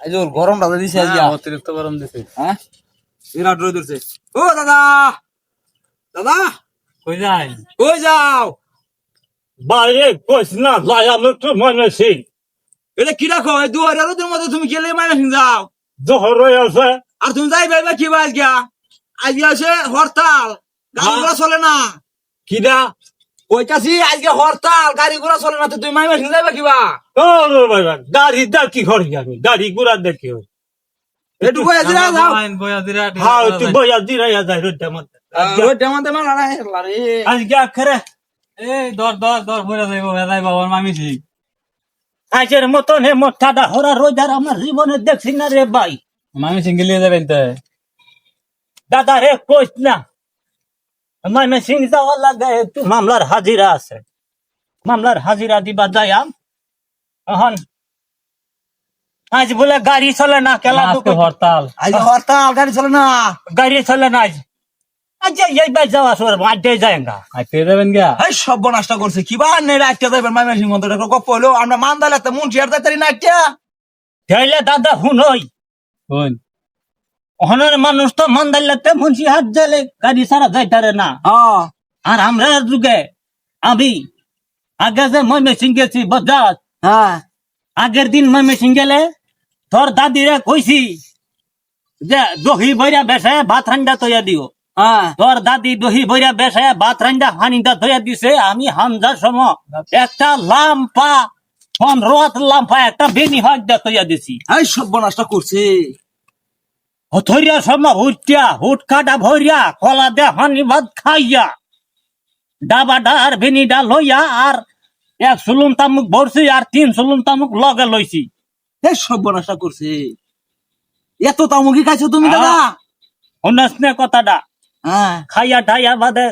আজ ওর গরমটা দিছে আজকে। হ্যাঁ, অতিরিক্ত গরম দিছে। হ্যাঁ? বিরাট রোদ উঠছে ও দাদা! দাদা! কই যাই? কই যাও? বাইরে কইস না লাই আমি তো মনে সিং এটা কি রাখো? এই দুয়ারে রোদের মধ্যে তুমি গেলে মাইনা সিং যাও হয়ে আছে। আর তুমি যাই ভাই কি বাজ গিয়া আজকে আছে হরতাল। গাড়ি চলে না। কিনা কইতাছি আজকে হরতাল গাড়ি ঘোড়া চলে না তো তুমি মাইনা সিং যাইবা কিবা? ও বাবা গাড়ি দেখি করি আমি? গাড়ি ঘোড়া দেখি একটু বয়ে দিরা যাও। বয়া দিরা হ্যাঁ তুই বইয়া দিরা যায় রোডটা মধ্যে ওই টেমাতে মেলা না হেলা রে। আজকে আখরে। এই দর দর দর বইরা যাইব যাইব আমার মামি ঠিক আজের মতন হে মোটাটা হরা রোজার আমার জীবনে দেখছি না রে ভাই। মামি সিং গেলিয়ে যাবেন তো। দাদা রে কইস না। মানে সিং যাওয়া লাগে একটু মামলার হাজিরা আছে। মামলার হাজিরা দিবা যাইয়াম এখন আজ বলে গাড়ি চলে না কেলা আজকে হরতাল। আজ হরতাল গাড়ি চলে না। গাড়ি চলে না আজ আজ এই বাই যাওয়া সর আড্ডে যায়গা আই পেয়ে যাবেন গা এই সব নষ্ট করছে। কিবা নেই রাখতে যাবেন মাইনা সিং মন্ত্র গপ হইল। আমরা মানদালে তো না একটা তাইলে দাদা কোন অহনের মানুষ তো মন দাইলে মুন্সি হাত জেলে গাড়ি সারা যাইতারে না। আর আমরা যুগে আমি আগে যে মই মেশিন গেছি বজাত হ্যাঁ আগের দিন মই মেশিন গেলে তোর দাদিরে কইছি যে দহি বইরা বেসায় ভাত রান্ডা তৈয়া দিও। তোর দাদি দহি বইরা বেসায় ভাত রান্ডা হানিটা তৈয়া দিছে আমি হামজার সময় একটা লাম্পা পনেরো লাম্পা একটা বেনি হাত দা তৈয়া দিছি। এই সব নষ্ট করছে। হথরিয়া সময় হুটিয়া হুট কাটা ভরিয়া কলা দে হানি ভাত খাইয়া ডাবা ডার ভেনিডা লইয়া আর এক সুলুম তামুক ভরছি আর তিন সুলুম তামুক লগে লইছি। এই সব নষ্ট করছে। এত তামুকি খাইছো তুমি দাদা? শুনাস নে কথাটা? হ্যাঁ। খাইয়া ঠাইয়া বাদে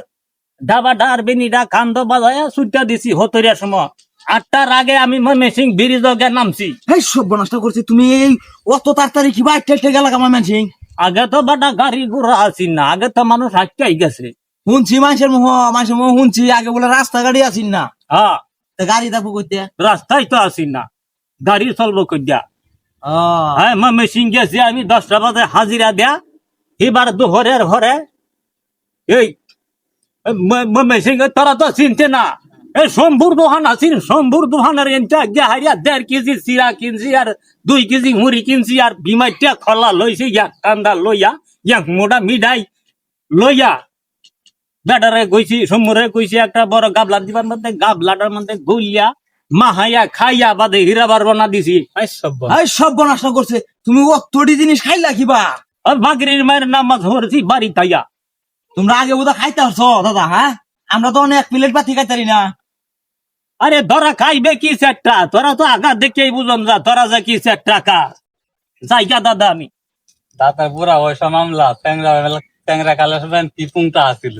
ডাবা ডার বেনিডা কান্দ বাজায়া সুইটা দিছি হতরিয়া সময়। আটটার আগে আমি সিং ব্রিজ নামছি। এই সব নষ্ট করছে তুমি এই অত তাড়াতাড়ি কিবা একটা একটা গেলা কামা মানসিং আগে তো বাটা গাড়ি ঘোড়া আসি না আগে তো মানুষ আটকাই গেছে। শুনছি মানুষের মুহ মানুষের মুহ শুনছি আগে বলে রাস্তা গাড়ি আসিন না। হ্যাঁ। গাড়ি দেখব করতে রাস্তায় তো আসি না গাড়ি চলবো কইয়া হ্যাঁ মা মেশিন গেছি আমি দশটা বাজে হাজিরা দেয়া এবার দুহরের ঘরে এই মেশিন তোরা তো চিনতে না। এই শম্ভুর দোকান আছিস শম্ভুর দোকানের এনটা গিয়া হারিয়া দেড় কেজি চিরা কিনছি আর দুই কেজি মুড়ি কিনছি আর বিমাইটা খলা লইছি ইয়াক কান্দা লইয়া ইয়াক মোটা মিঠাই লইয়া। বেটারে কইছি সমুরে কইছি একটা বড় গাবলা দিবার মধ্যে গাবলাটার মধ্যে গুলিয়া মাহাইয়া খাইয়া বাদে হীরা বার বনা দিছি সব সব করছে তুমি অতটি জিনিস খাইলা কিবা আর বাগরির মায়ের নামাজ হরছি বাড়ি তাইয়া। তোমরা আগে বোধ খাইতে পারছ দাদা হ্যাঁ? আমরা তো অনেক প্লেট পাতি খাইতারি না। আরে ধরা খাইবে কি সেটটা? তোরা তো আগা দেখেই বুঝন যা তোরা যে কি সেট টাকা জায়গা দাদা আমি। দাদা বুড়া ওইসব মামলা ট্যাংরা ট্যাংরা কালে সবেন কি পুংটা আসিল